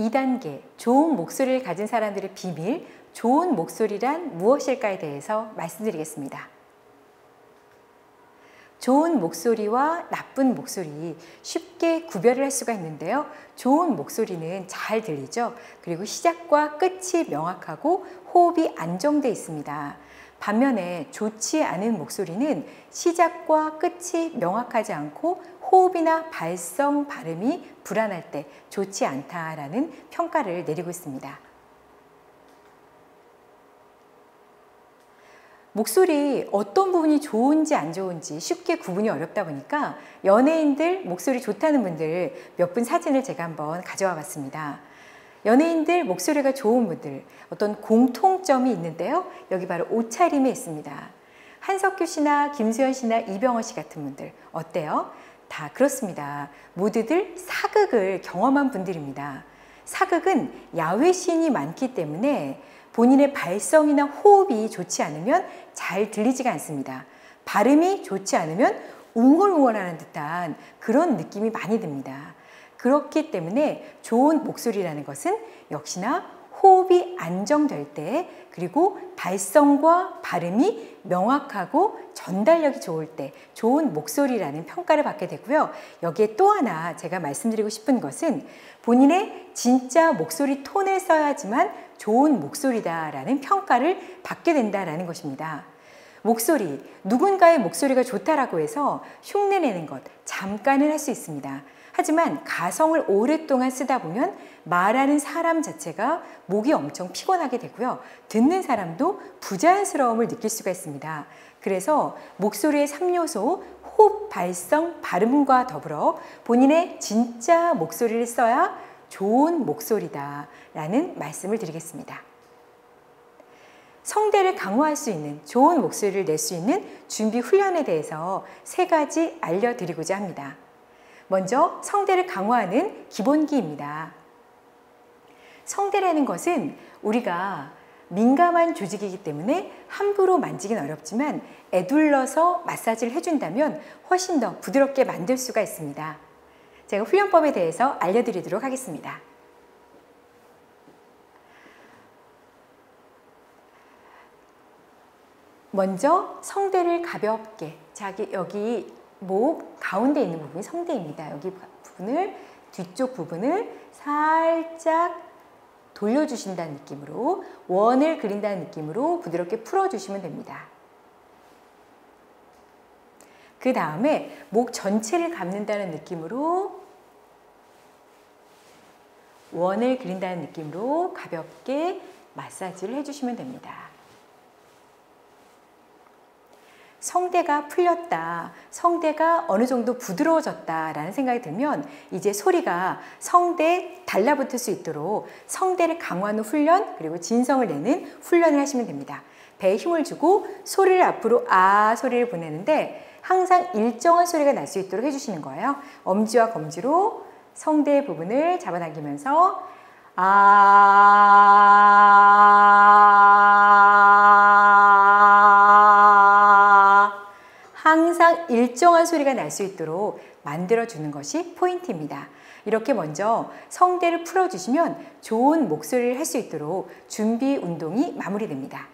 2단계 좋은 목소리를 가진 사람들의 비밀, 좋은 목소리란 무엇일까에 대해서 말씀드리겠습니다. 좋은 목소리와 나쁜 목소리 쉽게 구별을 할 수가 있는데요. 좋은 목소리는 잘 들리죠. 그리고 시작과 끝이 명확하고 호흡이 안정돼 있습니다. 반면에 좋지 않은 목소리는 시작과 끝이 명확하지 않고 호흡이나 발성, 발음이 불안할 때 좋지 않다라는 평가를 내리고 있습니다. 목소리 어떤 부분이 좋은지 안 좋은지 쉽게 구분이 어렵다 보니까 연예인들 목소리 좋다는 분들 몇 분 사진을 제가 한번 가져와 봤습니다. 연예인들 목소리가 좋은 분들 어떤 공통점이 있는데요. 여기 바로 옷차림에 있습니다. 한석규 씨나 김수현 씨나 이병헌 씨 같은 분들 어때요? 다 그렇습니다. 모두들 사극을 경험한 분들입니다. 사극은 야외 씬이 많기 때문에 본인의 발성이나 호흡이 좋지 않으면 잘 들리지가 않습니다. 발음이 좋지 않으면 웅얼웅얼하는 듯한 그런 느낌이 많이 듭니다. 그렇기 때문에 좋은 목소리라는 것은 역시나 호흡이 안정될 때 그리고 발성과 발음이 명확하고 전달력이 좋을 때 좋은 목소리라는 평가를 받게 되고요. 여기에 또 하나 제가 말씀드리고 싶은 것은 본인의 진짜 목소리 톤을 써야지만 좋은 목소리다라는 평가를 받게 된다라는 것입니다. 목소리, 누군가의 목소리가 좋다라고 해서 흉내내는 것 잠깐은 할 수 있습니다. 하지만 가성을 오랫동안 쓰다 보면 말하는 사람 자체가 목이 엄청 피곤하게 되고요. 듣는 사람도 부자연스러움을 느낄 수가 있습니다. 그래서 목소리의 3요소, 호흡, 발성, 발음과 더불어 본인의 진짜 목소리를 써야 좋은 목소리다 라는 말씀을 드리겠습니다. 성대를 강화할 수 있는 좋은 목소리를 낼 수 있는 준비 훈련에 대해서 세 가지 알려드리고자 합니다. 먼저 성대를 강화하는 기본기입니다. 성대라는 것은 우리가 민감한 조직이기 때문에 함부로 만지긴 어렵지만 애둘러서 마사지를 해준다면 훨씬 더 부드럽게 만들 수가 있습니다. 제가 훈련법에 대해서 알려드리도록 하겠습니다. 먼저 성대를 가볍게 자기 여기 목 가운데 있는 부분이 성대입니다. 여기 부분을 뒤쪽 부분을 살짝 돌려주신다는 느낌으로 원을 그린다는 느낌으로 부드럽게 풀어주시면 됩니다. 그 다음에 목 전체를 감는다는 느낌으로 원을 그린다는 느낌으로 가볍게 마사지를 해주시면 됩니다. 성대가 풀렸다, 성대가 어느 정도 부드러워졌다 라는 생각이 들면 이제 소리가 성대에 달라붙을 수 있도록 성대를 강화하는 훈련 그리고 진성을 내는 훈련을 하시면 됩니다. 배에 힘을 주고 소리를 앞으로 아 소리를 보내는데 항상 일정한 소리가 날 수 있도록 해주시는 거예요. 엄지와 검지로 성대 부분을 잡아당기면서 아 항상 일정한 소리가 날 수 있도록 만들어주는 것이 포인트입니다. 이렇게 먼저 성대를 풀어주시면 좋은 목소리를 할 수 있도록 준비 운동이 마무리됩니다.